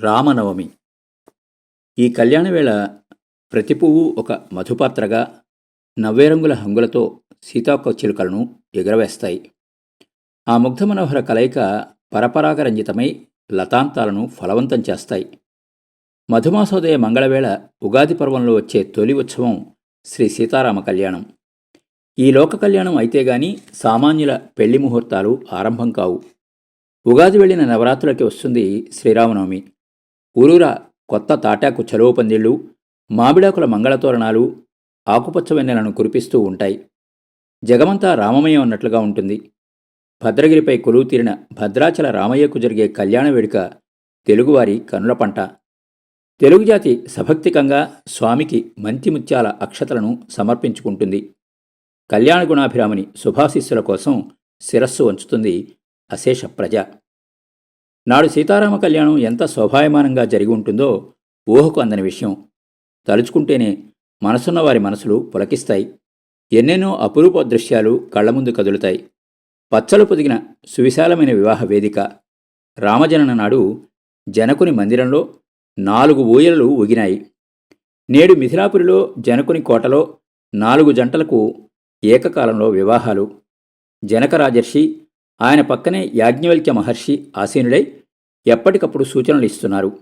రామనవమి. ఈ కళ్యాణవేళ ప్రతి పువ్వు ఒక మధుపాత్రగా నవ్వేరంగుల హంగులతో సీతాకొచ్చిలుకలను ఎగురవేస్తాయి. ఆ ముగ్ధ మనోహర కలయిక పరపరాగరంజితమై లతాంతాలను ఫలవంతం చేస్తాయి. మధుమాసోదయ మంగళవేళ ఉగాది పర్వంలో వచ్చే తొలి ఉత్సవం శ్రీ సీతారామ కళ్యాణం. ఈ లోక కళ్యాణం అయితే గాని సామాన్యుల పెళ్ళి ముహూర్తాలు ఆరంభం కావు. ఉగాది వెళ్ళిన నవరాత్రులకి వస్తుంది శ్రీరామనవమి. ఊరూరా కొత్త తాటాకు చలువ పందిళ్ళు మామిడాకుల మంగళతోరణాలు ఆకుపచ్చ వెన్నెలను కురిపిస్తూ ఉంటాయి. జగమంతా రామమయం ఉన్నట్లుగా ఉంటుంది. భద్రగిరిపై కొలువు తీరిన భద్రాచల రామయ్యకు జరిగే కళ్యాణ వేడుక తెలుగువారి కనుల పంట. తెలుగు జాతి సభక్తికంగా స్వామికి మంచి ముత్యాల అక్షతలను సమర్పించుకుంటుంది. కళ్యాణ గుణాభిరామని శుభాశిస్సుల కోసం శిరస్సు వంచుతుంది అశేష ప్రజ. నాడు సీతారామ కళ్యాణం ఎంత శోభాయమానంగా జరిగి ఉంటుందో ఊహకు అందని విషయం. తలుచుకుంటేనే మనసున్న వారి మనసులు పులకిస్తాయి. ఎన్నెన్నో అపురూప దృశ్యాలు కళ్ళ ముందు కదులుతాయి. పచ్చలు పొదిగిన సువిశాలమైన వివాహ వేదిక. రామజనన నాడు జనకుని మందిరంలో నాలుగు ఊయలలు ఊగినాయి. నేడు మిథిలాపురిలో జనకుని కోటలో నాలుగు జంటలకు ఏకకాలంలో వివాహాలు. జనక రాజర్షి ఆయన పక్కనే యాజ్ఞవల్క్య మహర్షి ఆసీనుడై ఎప్పటికప్పుడు సూచనలు ఇస్తున్నారు.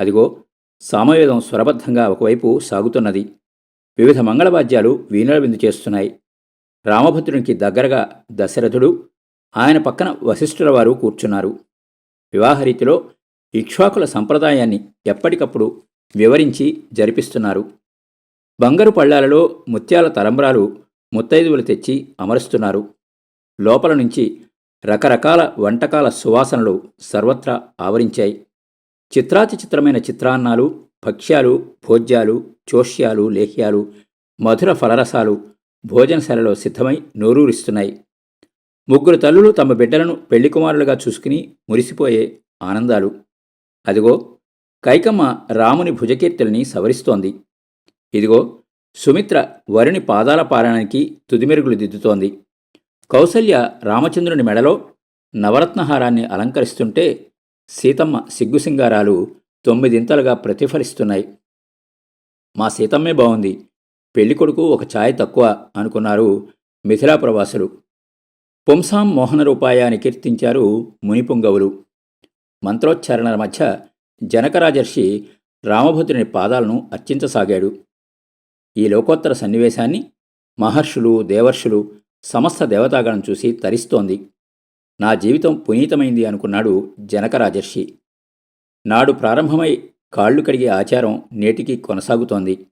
అదిగో సామవేదం స్వరబద్ధంగా ఒకవైపు సాగుతున్నది. వివిధ మంగళవాద్యాలు వీణుల విందు చేస్తున్నాయి. రామభద్రునికి దగ్గరగా దశరథుడు ఆయన పక్కన వశిష్ఠుల వారు కూర్చున్నారు. వివాహరీతిలో ఇక్ష్వాకుల సంప్రదాయాన్ని ఎప్పటికప్పుడు వివరించి జరిపిస్తున్నారు. బంగారు పళ్ళాలలో ముత్యాల తలంబ్రాలు ముత్తైదువులు తెచ్చి అమరుస్తున్నారు. లోపల నుంచి రకరకాల వంటకాల సువాసనలు సర్వత్రా ఆవరించాయి. చిత్రాతి చిత్రమైన చిత్రాన్నాలు భక్ష్యాలు భోజ్యాలు చోష్యాలు లేహ్యాలు మధుర ఫలరసాలు భోజనశాలలో సిద్ధమై నోరూరిస్తున్నాయి. ముగ్గురు తల్లులు తమ బిడ్డలను పెళ్ళి కుమారులుగా చూసుకుని మురిసిపోయే ఆనందాలు. అదిగో కైకమ్మ రాముని భుజకీర్తుల్ని సవరిస్తోంది. ఇదిగో సుమిత్ర వరుని పాదాల పారాయణానికి తుదిమెరుగులు దిద్దుతోంది. కౌసల్య రామచంద్రుని మెడలో నవరత్నహారాన్ని అలంకరిస్తుంటే సీతమ్మ సిగ్గుసింగారాలు తొమ్మిదింతలుగా ప్రతిఫలిస్తున్నాయి. మా సీతమ్మే బాగుంది పెళ్ళికొడుకు ఒక ఛాయ్ తక్కువ అనుకున్నారు మిథిలా ప్రవాసులు పుంసాం మోహన రూపాయాన్ని కీర్తించారు మునిపుంగవులు. మంత్రోచ్చారణల మధ్య జనకరాజర్షి రామభద్రుని పాదాలను అర్చించసాగాడు. ఈ లోకోత్తర సన్నివేశాన్ని మహర్షులు దేవర్షులు సమస్త దేవతాగణం చూసి తరిస్తోంది. నా జీవితం పునీతమైంది అనుకున్నాడు జనకరాజర్షి. నాడు ప్రారంభమై కాళ్ళు కడిగే ఆచారం నేటికి కొనసాగుతోంది.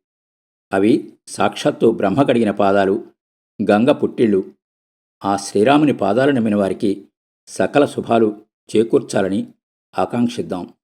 అవి సాక్షాత్తు బ్రహ్మ కడిగిన పాదాలు గంగ పుట్టిళ్ళు. ఆ శ్రీరాముని పాదాలు నమ్మిన వారికి సకల శుభాలు చేకూర్చాలని ఆకాంక్షిద్దాం.